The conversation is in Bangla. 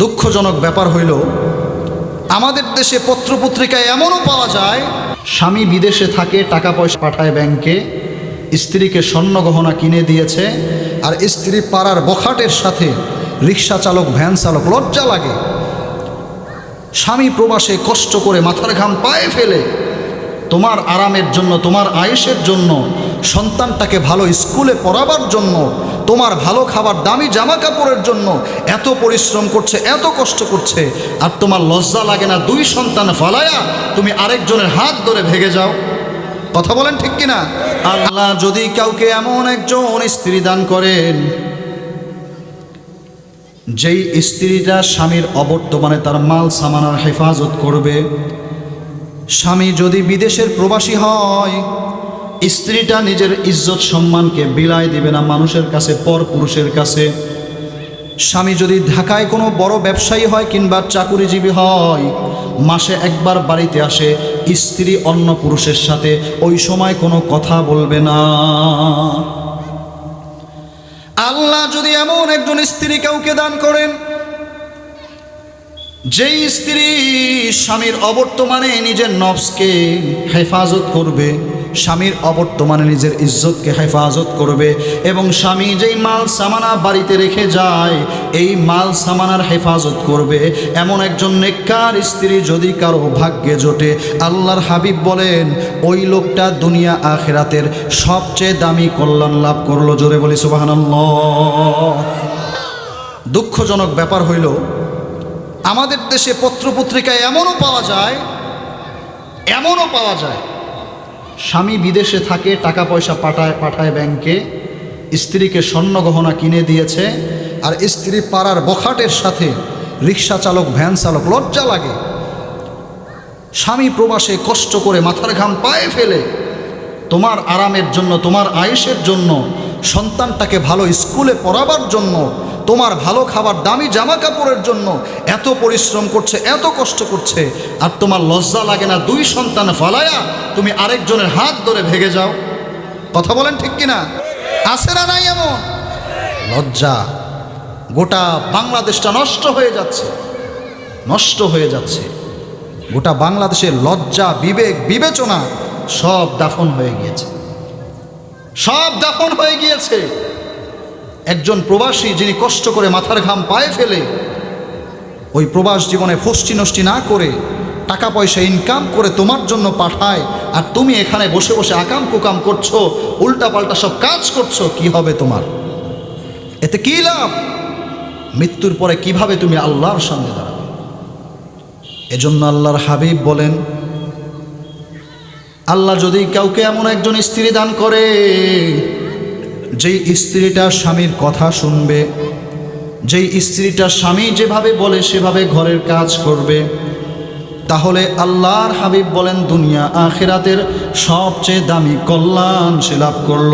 দুঃখজনক ব্যাপার হইল, আমাদের দেশে পত্রপত্রিকায় এমনও পাওয়া যায়, স্বামী বিদেশে থাকে, টাকা পয়সা পাঠায় ব্যাংকে, স্ত্রীকে স্বর্ণ গহনা কিনে দিয়েছে, আর স্ত্রী পাড়ার বখাটের সাথে রিক্সা চালক, ভ্যান চালক, লজ্জা লাগে। স্বামী প্রবাসে কষ্ট করে মাথার ঘাম পায়ে ফেলে। তোমার আরামের জন্য, তোমার আয়েসের জন্য, সন্তানটাকে ভালো স্কুলে পড়াবার জন্য তোমার ভালো খাবার দামি জামা কাপড়ের জন্য এত পরিশ্রম করছে, এত কষ্ট করছে, আর তোমার লজ্জা লাগে না দুই সন্তান ফালায়া তুমি আরেকজনের হাত ধরে ভেগে যাও? কথা বলেন ঠিক কিনা? আল্লাহ যদি কাউকে এমন একজন স্ত্রী দান করেন, যেই স্ত্রীটা স্বামীর অবর্তমানে তার মাল সামানার হেফাজত করবে, স্বামী যদি বিদেশের প্রবাসী হয় স্ত্রীটা নিজের ইজ্জত সম্মানকে বিলায় দিবে না মানুষের কাছে, পর পুরুষের কাছে। স্বামী যদি ঢাকায় কোনো বড় ব্যবসায়ী হয় কিংবা চাকুরিজীবী হয়, মাসে একবার বাড়িতে আসে, স্ত্রী অন্য পুরুষের সাথে ওই সময় কোনো কথা বলবে না। আল্লাহ যদি এমন একজন স্ত্রী কাউকে দান করেন, যেই স্ত্রী স্বামীর অবর্তমানে নিজের নফসকে হেফাজত করবে স্বামীর অবর্তমানে নিজের ইজ্জতকে হেফাজত করবে এবং স্বামী যেই মাল সামানা বাড়িতে রেখে যায়, এই মাল সামানার হেফাজত করবে। এমন একজন নেককার স্ত্রী যদি কারও ভাগ্যে জোটে, আল্লাহর হাবিব বলেন, ওই লোকটা দুনিয়া আখেরাতের সবচেয়ে দামি কল্যাণ লাভ করল। জোরে বলি, সুবাহানাল্লাহ। দুঃখজনক ব্যাপার হইল, আমাদের দেশে পত্রপত্রিকায় এমনও পাওয়া যায়, এমনও পাওয়া যায় স্বামী বিদেশে থাকে, টাকা পয়সা পাঠায় পাঠায় ব্যাংকে। স্ত্রীকে স্বর্ণ গহনা কিনে দিয়েছে। আর স্ত্রী পাড়ার বখাটের সাথে রিক্সা চালক, ভ্যান চালক লজ্জা লাগে। স্বামী প্রবাসে কষ্ট করে মাথার ঘাম পায়ে ফেলে। তোমার আরামের জন্য, তোমার আয়েসের জন্য, সন্তানটাকে ভালো স্কুলে পড়াবার জন্য তোমার ভালো খাবার দামি জামা কাপড়ের জন্য এত পরিশ্রম করছে, এত কষ্ট করছে, আর তোমার লজ্জা লাগে না দুই সন্তান ফলায়া তুমি আরেকজনের হাত ধরে ভেগে যাও? কথা বলেন ঠিক কিনা? আছে না নাই এমন? লজ্জা। গোটা বাংলাদেশটা নষ্ট হয়ে যাচ্ছে, নষ্ট হয়ে যাচ্ছে। গোটা বাংলাদেশের লজ্জা, বিবেক, বিবেচনা সব দাফন হয়ে গিয়েছে। সব দাফন হয়ে গিয়েছে। একজন প্রবাসী যিনি কষ্ট করে মাথার ঘাম পায়ে ফেলে, ওই প্রবাস জীবনে ফষ্টি নষ্টি না করে টাকা পয়সা ইনকাম করে তোমার জন্য পাঠায়, আর তুমি এখানে বসে বসে আকাম কুকাম করছ উল্টাপাল্টা সব কাজ করছ, কি হবে তোমার? এতে কি লাভ? মৃত্যুর পরে কীভাবে তুমি আল্লাহর সামনে দাঁড়াবে? এজন্য আল্লাহর হাবিব বলেন, আল্লাহ যদি কাউকে এমন একজন স্ত্রী দান করে যেই স্ত্রীটা স্বামীর কথা শুনবে, যেই স্ত্রীটা স্বামী যেভাবে বলে সেভাবে ঘরের কাজ করবে, তাহলে আল্লাহর হাবিব বলেন, দুনিয়া আখেরাতের সবচেয়ে দামি কল্যাণ সে লাভ করল।